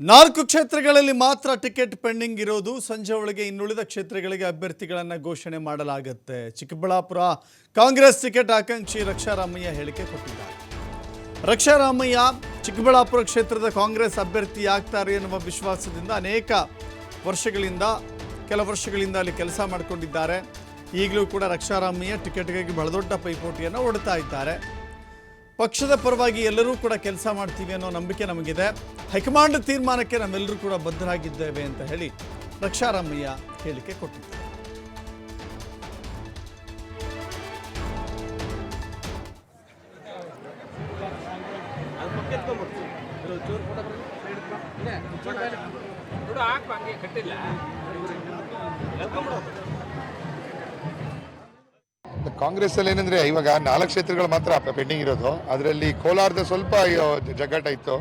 ನಾಲ್ಕು ಕ್ಷೇತ್ರಗಳಲ್ಲಿ ಮಾತ್ರ ಟಿಕೆಟ್ ಪೆಂಡಿಂಗ್ ಇರೋದು. ಸಂಜೆ ಒಳಗೆ ಇನ್ನುಳಿದ ಕ್ಷೇತ್ರಗಳಿಗೆ ಅಭ್ಯರ್ಥಿಗಳನ್ನು ಘೋಷಣೆ ಮಾಡಲಾಗುತ್ತೆ. ಚಿಕ್ಕಬಳ್ಳಾಪುರ ಕಾಂಗ್ರೆಸ್ ಟಿಕೆಟ್ ಆಕಾಂಕ್ಷಿ ರಕ್ಷಾರಾಮಯ್ಯ ಹೇಳಿಕೆ ಕೊಟ್ಟಿದ್ದಾರೆ. ರಕ್ಷಾರಾಮಯ್ಯ, ಚಿಕ್ಕಬಳ್ಳಾಪುರ ಕ್ಷೇತ್ರದ ಕಾಂಗ್ರೆಸ್ ಅಭ್ಯರ್ಥಿ ಆಗ್ತಾರೆ ಎನ್ನುವ ವಿಶ್ವಾಸದಿಂದ ಅನೇಕ ವರ್ಷಗಳಿಂದ, ಕೆಲ ವರ್ಷಗಳಿಂದ ಅಲ್ಲಿ ಕೆಲಸ ಮಾಡಿಕೊಂಡಿದ್ದಾರೆ. ಈಗಲೂ ಕೂಡ ರಕ್ಷಾರಾಮಯ್ಯ ಟಿಕೆಟ್ಗಾಗಿ ಬಹಳ ದೊಡ್ಡ ಪೈಪೋಟಿಯನ್ನು ಹೊಡ್ತಾ ಇದ್ದಾರೆ. ಪಕ್ಷದ ಪರವಾಗಿ ಎಲ್ಲರೂ ಕೂಡ ಕೆಲಸ ಮಾಡ್ತೀವಿ ಅನ್ನೋ ನಂಬಿಕೆ ನಮಗಿದೆ. ಹೈಕಮಾಂಡ್ ತೀರ್ಮಾನಕ್ಕೆ ನಾವೆಲ್ಲರೂ ಕೂಡ ಬದ್ಧರಾಗಿದ್ದೇವೆ ಅಂತ ಹೇಳಿ ರಕ್ಷಾರಾಮಯ್ಯ ಹೇಳಿಕೆ ಕೊಟ್ಟಿದ್ದಾರೆ. ಕಟ್ಟಿಲ್ಲ. ಕಾಂಗ್ರೆಸ್ ಅಲ್ಲಿ ಏನಂದ್ರೆ ಇವಾಗ ನಾಲ್ಕು ಕ್ಷೇತ್ರಗಳು ಮಾತ್ರ ಪೆಂಡಿಂಗ್ ಇರೋದು. ಅದರಲ್ಲಿ ಕೋಲಾರದ ಸ್ವಲ್ಪ ಜಗ್ಗಾಟ ಇತ್ತು.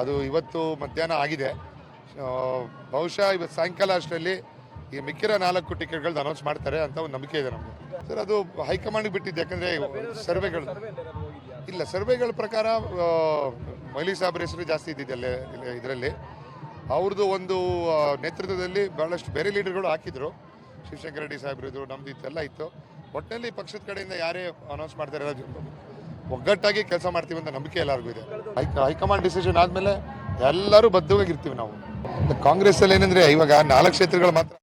ಅದು ಇವತ್ತು ಮಧ್ಯಾಹ್ನ ಆಗಿದೆ. ಬಹುಶಃ ಇವತ್ತು ಸಾಯಂಕಾಲ ಅಷ್ಟರಲ್ಲಿ ಈ ಮಿಕ್ಕಿರೋ ನಾಲ್ಕು ಟಿಕೆಟ್ಗಳನ್ನ ಅನೌನ್ಸ್ ಮಾಡ್ತಾರೆ ಅಂತ ಒಂದು ನಂಬಿಕೆ ಇದೆ ನಮಗೆ. ಸರ್, ಅದು ಹೈಕಮಾಂಡ್ಗೆ ಬಿಟ್ಟಿದ್ದು, ಯಾಕಂದರೆ ಸರ್ವೆಗಳು. ಇಲ್ಲ, ಸರ್ವೆಗಳ ಪ್ರಕಾರ ಮೈಲಿ ಸಾಬ್ರ ಹೆಸರು ಜಾಸ್ತಿ ಇದ್ದಿದೆ ಇದರಲ್ಲಿ. ಅವ್ರದ್ದು ಒಂದು ನೇತೃತ್ವದಲ್ಲಿ ಭಾಳಷ್ಟು ಬೇರೆ ಲೀಡರ್ಗಳು ಹಾಕಿದ್ರು. ಶಿವಶಂಕರ ರೆಡ್ಡಿ ಸಾಹೇಬ್ರು ಇದ್ರು, ನಮ್ದು ಇತ್ತೆಲ್ಲ ಇತ್ತು. ಒಟ್ಟಿನಲ್ಲಿ ಪಕ್ಷದ ಕಡೆಯಿಂದ ಯಾರೇ ಅನೌನ್ಸ್ ಮಾಡ್ತಾರೆ ಒಗ್ಗಟ್ಟಾಗಿ ಕೆಲಸ ಮಾಡ್ತೀವಿ ಅಂತ ನಂಬಿಕೆ ಎಲ್ಲರಿಗೂ ಇದೆ. ಹೈಕ ಹೈಕಮಾಂಡ್ ಡಿಸಿಷನ್ ಆದಮೇಲೆ ಎಲ್ಲರೂ ಬದ್ಧವಾಗಿರ್ತೀವಿ ನಾವು. ಕಾಂಗ್ರೆಸ್ ಅಲ್ಲಿ ಏನಂದ್ರೆ ಇವಾಗ ನಾಲ್ಕು ಕ್ಷೇತ್ರಗಳು ಮಾತ್ರ